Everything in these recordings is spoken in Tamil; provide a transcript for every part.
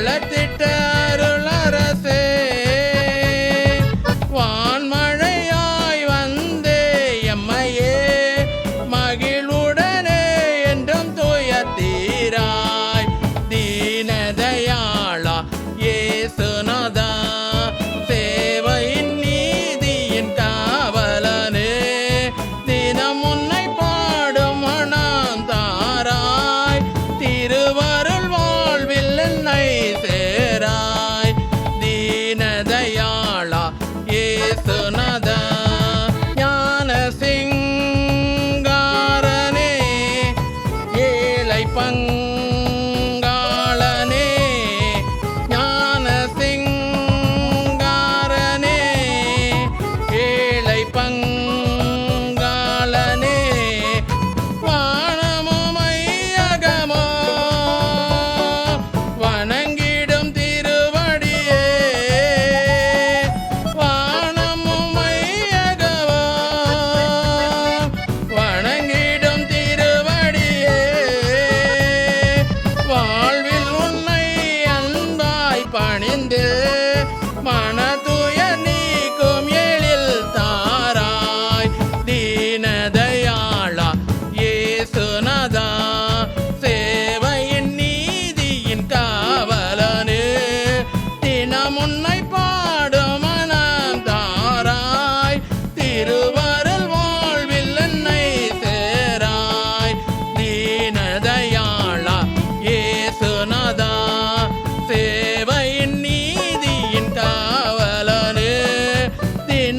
let it.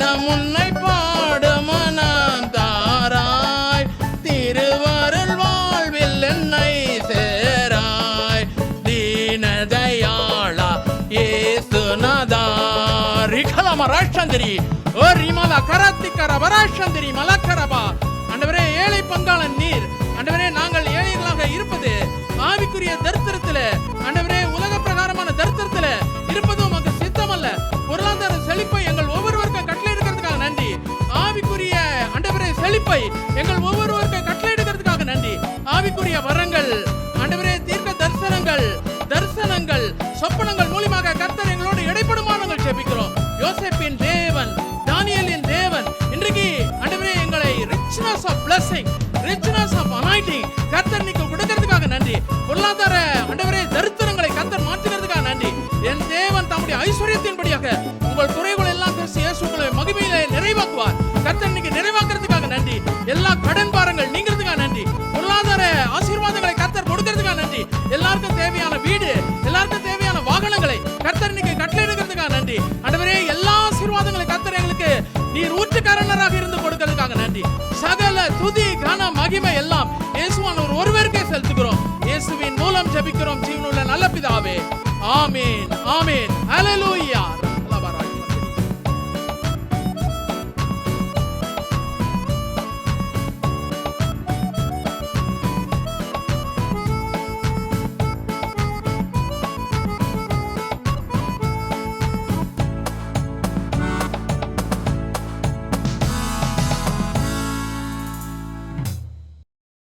தினம் உன்னை பாடுமனான் தாராய் திருவருள் வாழ்வில் என்னை சேராய். தீனதயாளா ஏசுனதாரிகலம ராஷ்டந்திரி ஓ ரிமல கரத்திக்கர வராஷ்டந்திரி மலக்கரபா. தரிசனங்கள் சொப்பனங்கள் மூலியமாக கர்த்தர் எங்களோடு இடைப்படுமானங்கள் ஜெபிக்கிறோம் நீர் ஊற்றுக்காரனராக இருந்து கொடுக்கிறதுக்காக நன்றி. சகல துதி கன மகிமை எல்லாம் இயேசுவானவர் ஒருவருக்கே செலுத்துகிறோம். இயேசுவின் மூலம் ஜபிக்கிறோம். ஜீவனுள்ள நல்ல பிதாவே. ஆமேன். ஆமேன். அலலூயா